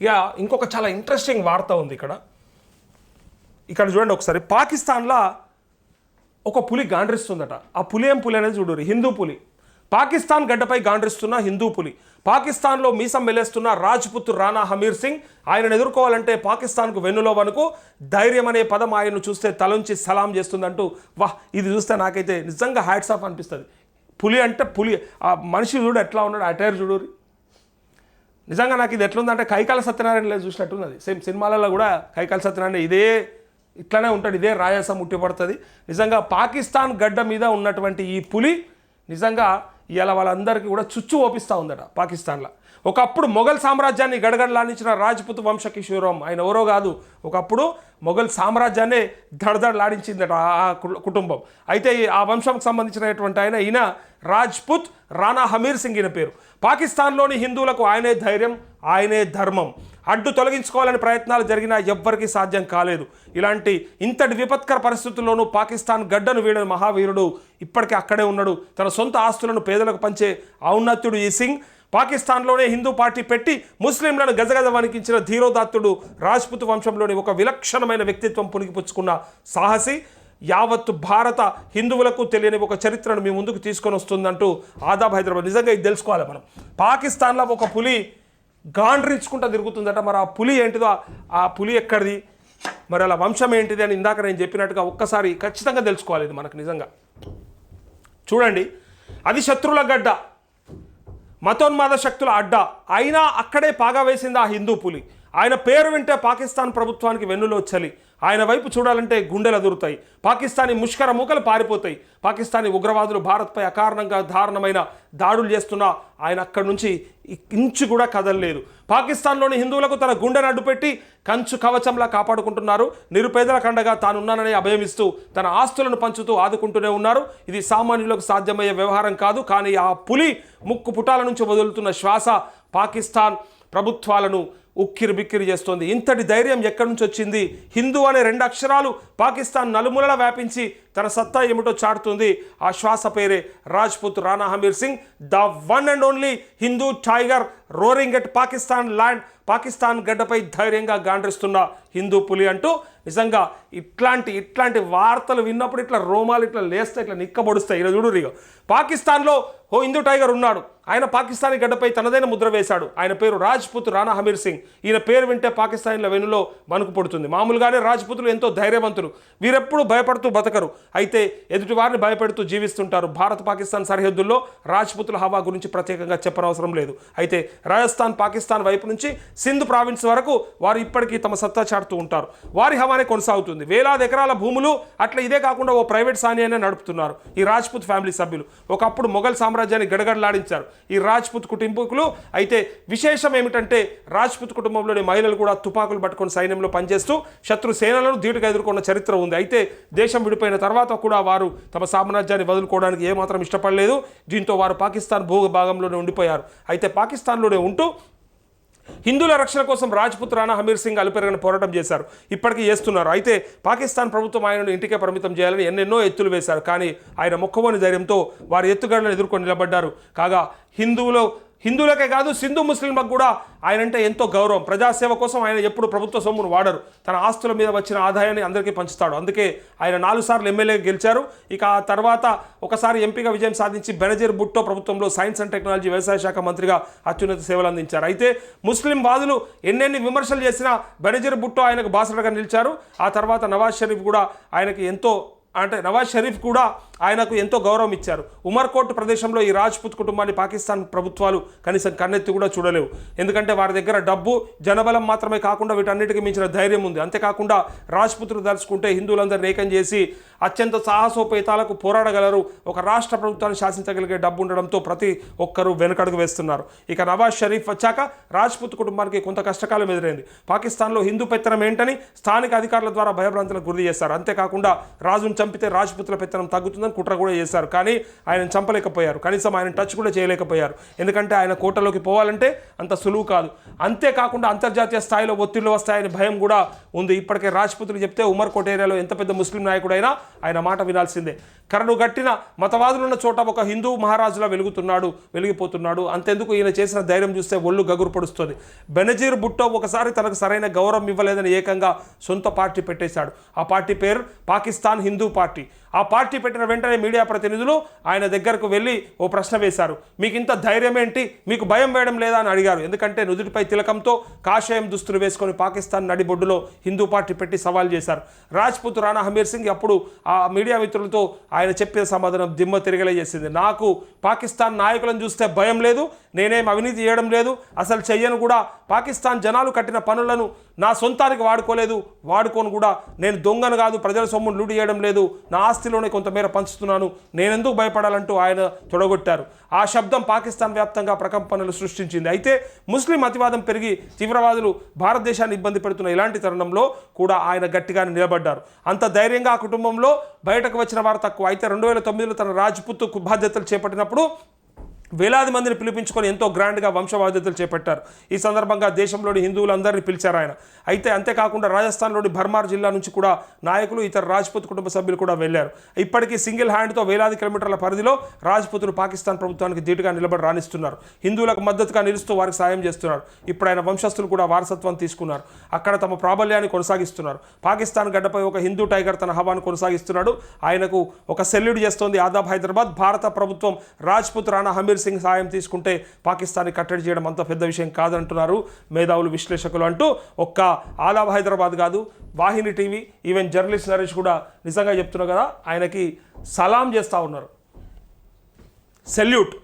ఇక ఇంకొక చాలా ఇంట్రెస్టింగ్ వార్త ఉంది ఇక్కడ. ఇక్కడ చూడండి ఒకసారి. పాకిస్తాన్లో ఒక పులి గాండ్రిస్తుందట. ఆ పులి ఏం పులి అనేది చూడరు హిందూ పులి. పాకిస్తాన్ గడ్డపై గాండ్రిస్తున్న హిందూ పులి. పాకిస్తాన్లో మీసం మెలేస్తున్న రాజ్పుత్ రాణా హమీర్ సింగ్ ఆయనను ఎదుర్కోవాలంటే పాకిస్తాన్కు వెన్నులో వనుకు ధైర్యం అనే పదం ఆయన్ను చూస్తే తలంచి సలాం చేస్తుందంటూ వాహ్ ఇది చూస్తే నాకైతే నిజంగా హ్యాట్స్ ఆఫ్ అనిపిస్తుంది. పులి అంటే పులి. ఆ మనిషి చూడు ఎట్లా ఉన్నాడు అటైర్ చూడు నిజంగా నాకు ఇది ఎట్లుందంటే కైకాల సత్యనారాయణ లేదు చూసినట్టున్నది. సేమ్ సినిమాలలో కూడా కైకాల సత్యనారాయణ ఇదే ఇట్లానే ఉంటాడు ఇదే రాయాసం ముట్టిపడుతుంది నిజంగా పాకిస్తాన్ గడ్డ మీద ఉన్నటువంటి ఈ పులి నిజంగా ఇవాళ వాళ్ళందరికీ కూడా చుచ్చు ఓపిస్తూ ఉందట పాకిస్తాన్లో. ఒకప్పుడు మొఘల్ సామ్రాజ్యాన్ని గడగడలాడించిన రాజ్పుత్ వంశకిషోరం ఆయన ఎవరో కాదు. ఒకప్పుడు మొఘల్ సామ్రాజ్యాన్ని దడదడలాడించిందట ఆ కుటుంబం. అయితే ఈ- ఆ వంశంకి సంబంధించినటువంటి ఆయన ఈయన రాజ్పుత్ రాణా హమీర్ సింగ్ ఈయన పేరు. పాకిస్తాన్లోని హిందువులకు ఆయనే ధైర్యం ఆయనే ధర్మం. అడ్డు తొలగించుకోవాలని ప్రయత్నాలు జరిగినా ఎవ్వరికీ సాధ్యం కాలేదు. ఇలాంటి ఇంతటి విపత్కర పరిస్థితుల్లోనూ పాకిస్తాన్ గడ్డను వీడిన మహావీరుడు ఇప్పటికే అక్కడే ఉన్నాడు. తన సొంత ఆస్తులను పేదలకు పంచే ఔన్నత్యుడు ఈ సింగ్. పాకిస్తాన్లోనే హిందూ పార్టీ పెట్టి ముస్లింలను గజగజ వణికించిన ధీరోదాత్తుడు రాజ్పుత్ వంశంలోని ఒక విలక్షణమైన వ్యక్తిత్వం పునిగిపుచ్చుకున్న సాహసి. యావత్ భారత హిందువులకు తెలియని ఒక చరిత్రను మీ ముందుకు తీసుకొని వస్తుందంటూ ఆదాబ్ హైదరాబాద్. నిజంగా ఇది తెలుసుకోవాలి మనం. పాకిస్తాన్లో ఒక పులి గాండ్రించుకుంటా తిరుగుతుందట. మరి ఆ పులి ఏంటిదో ఆ- పులి ఎక్కడిది? మరి అలా వంశం ఏంటిది అని ఇందాక నేను చెప్పినట్టుగా ఒక్కసారి ఖచ్చితంగా తెలుసుకోవాలి ఇది మనకు నిజంగా. చూడండి అది శత్రువుల గడ్డ మతోన్మాద శక్తుల అడ్డ. అయినా అక్కడే పాగా వేసింది ఆ హిందూ పులి. ఆయన పేరు వింటే పాకిస్తాన్ ప్రభుత్వానికి వెన్నులో చలి. ఆయన వైపు చూడాలంటే గుండెలు అదురుతాయి. పాకిస్తానీ ముష్కర మూకలు పారిపోతాయి. పాకిస్తానీ ఉగ్రవాదులు భారత్పై అకారణంగా దారుణమైన దాడులు చేస్తున్నా ఆయన అక్కడి నుంచి ఇంచు కూడా కదలలేదు. పాకిస్తాన్లోని హిందువులకు తన గుండెను అడ్డుపెట్టి కంచు కవచంలా కాపాడుకుంటున్నారు. నిరుపేదల కండగా తానున్నానని అభయమిస్తూ తన ఆస్తులను పంచుతూ ఆదుకుంటూనే ఉన్నారు. ఇది సామాన్యులకు సాధ్యమయ్యే వ్యవహారం కాదు కానీ ఆ పులి ముక్కు పుటాల నుంచి వదులుతున్న శ్వాస పాకిస్తాన్ ప్రభుత్వాలను ఉక్కిరి బిక్కిరి చేస్తోంది. ఇంతటి ధైర్యం ఎక్కడి నుంచి వచ్చింది? హిందూ అనే రెండు అక్షరాలు పాకిస్తాన్ నలుమూలలా వ్యాపించి తన సత్తా ఏమిటో చాటుతుంది. ఆ శ్వాస పేరే Rajput Rana Hamir Singh the one and only Hindu tiger roaring at Pakistan land. Pakistan గడ్డపై ధైర్యంగా గాండ్రిస్తున్న హిందూ పులి అంటూ నిజంగా ఇట్లాంటి ఇట్లాంటి వార్తలు విన్నప్పుడు ఇట్లా రోమాలు ఇట్లా లేస్తే ఇట్లా నిక్కబొడుస్తాయి. ఈరోజు చూడు ఇక పాకిస్తాన్లో ఓ హిందూ టైగర్ ఉన్నాడు. ఆయన పాకిస్తానీ గడ్డపై తనదైన ముద్ర వేశాడు. ఆయన పేరు రాజ్పుత్ రాణా హమీర్ సింగ్. ఈయన పేరు వింటే పాకిస్తాన్ల వెనులో మనకు పడుతుంది. మామూలుగానే రాజ్పుతులు ఎంతో ధైర్యవంతులు. వీరెప్పుడు భయపడుతూ బతకరు. అయితే ఎదుటి వారిని భయపెడుతూ జీవిస్తుంటారు. భారత్ పాకిస్తాన్ సరిహద్దుల్లో రాజ్పుతుల హవా గురించి ప్రత్యేకంగా చెప్పనవసరం లేదు. అయితే రాజస్థాన్ పాకిస్తాన్ వైపు నుంచి సింధు ప్రావిన్స్ వరకు వారు ఇప్పటికీ తమ సత్తా చాటుతూ ఉంటారు. వారి హవానే కొనసాగుతుంది. వేలాది ఎకరాల భూములు అట్లా ఇదే కాకుండా ఓ ప్రైవేట్ సానియానే నడుపుతున్నారు ఈ రాజ్పుత్ ఫ్యామిలీ సభ్యులు. ఒకప్పుడు మొఘల్ సామ్రాజ్యాన్ని గడగడలాడించారు. ఈ రాజ్పుత్ కుటుంబీకులు. అయితే విశేషం ఏమిటంటే రాజ్పుత్ కుటుంబంలోని మహిళలు కూడా తుపాకులు పట్టుకొని సైన్యంలో పనిచేస్తూ శత్రు సేనలను ధీటుగా ఎదుర్కొన్న చరిత్ర ఉంది. అయితే దేశం విడిపోయిన తర్వాత కూడా వారు తమ సామ్రాజ్యాన్ని వదులుకోవడానికి ఏమాత్రం ఇష్టపడలేదు. దీంతో వారు పాకిస్తాన్ భూభాగంలోనే ఉండిపోయారు. అయితే పాకిస్తాన్లోనే ఉంటూ హిందువుల రక్షణ కోసం రాజ్పుత్ రాణా హమీర్ సింగ్ అలుపెరగని పోరాటం చేశారు. ఇప్పటికీ చేస్తున్నారు. అయితే పాకిస్తాన్ ప్రభుత్వం ఆయనను ఇంటికే పరిమితం చేయాలని ఎన్నెన్నో ఎత్తులు వేశారు. కానీ ఆయన మొక్కవని ధైర్యంతో వారి ఎత్తుగడలను ఎదుర్కొని నిలబడ్డారు. కాగా హిందువులు హిందువులకే కాదు సింధు ముస్లింలకు కూడా ఆయన అంటే ఎంతో గౌరవం. ప్రజాసేవ కోసం ఆయన ఎప్పుడు ప్రభుత్వ సొమ్మును వాడరు. తన ఆస్తుల మీద వచ్చిన ఆదాయాన్ని అందరికీ పంచుతాడు. అందుకే ఆయన నాలుగు సార్లు ఎమ్మెల్యే గెలిచారు. ఇక ఆ తర్వాత ఒకసారి ఎంపీగా విజయం సాధించి బెనజీర్ బుట్టో ప్రభుత్వంలో సైన్స్ అండ్ టెక్నాలజీ వ్యవసాయ శాఖ మంత్రిగా అత్యున్నత సేవలు అందించారు. అయితే ముస్లిం వాదులు ఎన్నెన్ని విమర్శలు చేసినా బెనజీర్ బుట్టో ఆయనకు బాసటగా నిలిచారు. ఆ తర్వాత నవాజ్ షరీఫ్ కూడా ఆయనకి ఎంతో అంటే నవాజ్ షరీఫ్ కూడా ఆయనకు ఎంతో గౌరవం ఇచ్చారు. ఉమర్కోట్ ప్రదేశంలో ఈ రాజ్పుత్ కుటుంబాన్ని పాకిస్తాన్ ప్రభుత్వాలు కనీసం కన్నెత్తి కూడా చూడలేవు. ఎందుకంటే వారి దగ్గర డబ్బు జనబలం మాత్రమే కాకుండా వీటన్నిటికీ మించిన ధైర్యం ఉంది. అంతేకాకుండా రాజ్పుత్రులు దలుచుకుంటే హిందువులందరినీ ఏకం చేసి అత్యంత సాహసోపేతాలకు పోరాడగలరు. ఒక రాష్ట్ర ప్రభుత్వాన్ని శాసించగలిగే డబ్బు ఉండడంతో ప్రతి ఒక్కరూ వెనకడుగు వేస్తున్నారు. ఇక నవాజ్ షరీఫ్ వచ్చాక రాజ్పుత్ కుటుంబానికి కొంత కష్టకాలం ఎదురైంది. పాకిస్తాన్లో హిందూ పెత్తనం ఏంటని స్థానిక అధికారుల ద్వారా భయభ్రాంతులకు గురి చేస్తారు అంతేకాకుండా రాజును చంపితే రాజ్పుత్ల పెత్తనం తగ్గుతుందని కుట్ర కూడా చేశారు. కానీ ఆయన చంపలేకపోయారు. కనీసం ఆయన టచ్ కూడా చేయలేకపోయారు. ఎందుకంటే ఆయన కోటలోకి పోవాలంటే అంత సులువు కాదు. అంతేకాకుండా అంతర్జాతీయ స్థాయిలో ఒత్తిళ్ళు వస్తాయని భయం కూడా ఉంది. ఇప్పటికే రాజ్పుతులు చెప్తే ఉమర్ కోట్ ఏరియాలో ఎంత పెద్ద ముస్లిం నాయకుడైనా ఆయన మాట వినాల్సిందే. కరడు గట్టిన మతవాదులు ఉన్న చోట ఒక హిందూ మహారాజులా వెలుగుతున్నాడు వెలిగిపోతున్నాడు. అంతెందుకు ఈయన చేసిన ధైర్యం చూస్తే ఒళ్ళు గగురు పడుస్తుంది. బెనజీర్ బుట్టో ఒకసారి తనకు సరైన గౌరవం ఇవ్వలేదని ఏకంగా సొంత పార్టీ పెట్టేశాడు. ఆ పార్టీ పేరు పాకిస్తాన్ హిందూ పార్టీ. ఆ పార్టీ పెట్టిన వెంటనే మీడియా ప్రతినిధులు ఆయన దగ్గరకు వెళ్ళి ఓ ప్రశ్న వేశారు. మీకు ఇంత ధైర్యం ఏంటి? మీకు భయం వేయడం లేదా? అని అడిగారు. ఎందుకంటే నుదుటిపై తిలకంతో కాషాయం దుస్తులు వేసుకొని పాకిస్తాన్ నడిబొడ్డులో హిందూ పార్టీ పెట్టి సవాల్ చేశారు. రాజ్పుత్ రాణా హమీర్ సింగ్ అప్పుడు ఆ మీడియా మిత్రులతో ఆయన చెప్పిన సమాధానం దిమ్మ తిరగలే చేసింది. నాకు పాకిస్తాన్ నాయకులను చూస్తే భయం లేదు నేనేం అవినీతి చేయడం లేదు అసలు చెయ్యను కూడా. పాకిస్తాన్ జనాలు కట్టిన పనులను నా సొంతానికి వాడుకోలేదు వాడుకోను కూడా. నేను దొంగను కాదు ప్రజల సొమ్మును లూడి చేయడం లేదు. నా ఆస్తిలోనే కొంతమేర పంచుతున్నాను. నేనెందుకు భయపడాలంటూ ఆయన తొడగొట్టారు. ఆ శబ్దం పాకిస్తాన్ వ్యాప్తంగా ప్రకంపనలు సృష్టించింది. అయితే ముస్లిం అతివాదం పెరిగి తీవ్రవాదులు భారతదేశాన్ని ఇబ్బంది పెడుతున్న ఇలాంటి తరుణంలో కూడా ఆయన గట్టిగానే నిలబడ్డారు. అంత ధైర్యంగా ఆ కుటుంబంలో బయటకు వచ్చిన వారు తక్కువ. అయితే రెండు వేల తొమ్మిదిలో తన రాజ్పుత్ బాధ్యతలు చేపట్టినప్పుడు వేలాది మందిని పిలిపించుకొని ఎంతో గ్రాండ్గా వంశబాధ్యతలు చేపట్టారు. ఈ సందర్భంగా దేశంలోని హిందువులందరినీ పిలిచారు ఆయన. అయితే అంతేకాకుండా రాజస్థాన్లోని భర్మార్ జిల్లా నుంచి కూడా నాయకులు ఇతర రాజ్పుత్ కుటుంబ సభ్యులు కూడా వెళ్ళారు. ఇప్పటికీ సింగిల్ హ్యాండ్తో వేలాది కిలోమీటర్ల పరిధిలో రాజ్పుతులు పాకిస్తాన్ ప్రభుత్వానికి ధీటుగా నిలబడి రాణిస్తున్నారు. హిందువులకు మద్దతుగా నిలుస్తూ వారికి సాయం చేస్తున్నారు. ఇప్పుడు ఆయన వంశస్థులు కూడా వారసత్వం తీసుకున్నారు. అక్కడ తమ ప్రాబల్యాన్ని కొనసాగిస్తున్నారు. పాకిస్తాన్ గడ్డపై ఒక హిందూ టైగర్ తన హవాను కొనసాగిస్తున్నాడు. ఆయనకు ఒక సెల్యూట్ చేస్తోంది ఆదాబ్ హైదరాబాద్. భారత ప్రభుత్వం రాజ్పుత్ రాణా హమీర్ సింగ్ సాయం తీసుకుంటే పాకిస్తాన్ని కట్టడి చేయడం అంత పెద్ద విషయం కాదంటున్నారు మేధావులు విశ్లేషకులు అంటూ ఒక్క ఆలాబ్ హైదరాబాద్ కాదు Vahini TV even journalist Naresh కూడా నిజంగా చెప్తున్నారు కదా ఆయనకి సలాం చేస్తూ ఉన్నారు. సెల్యూట్.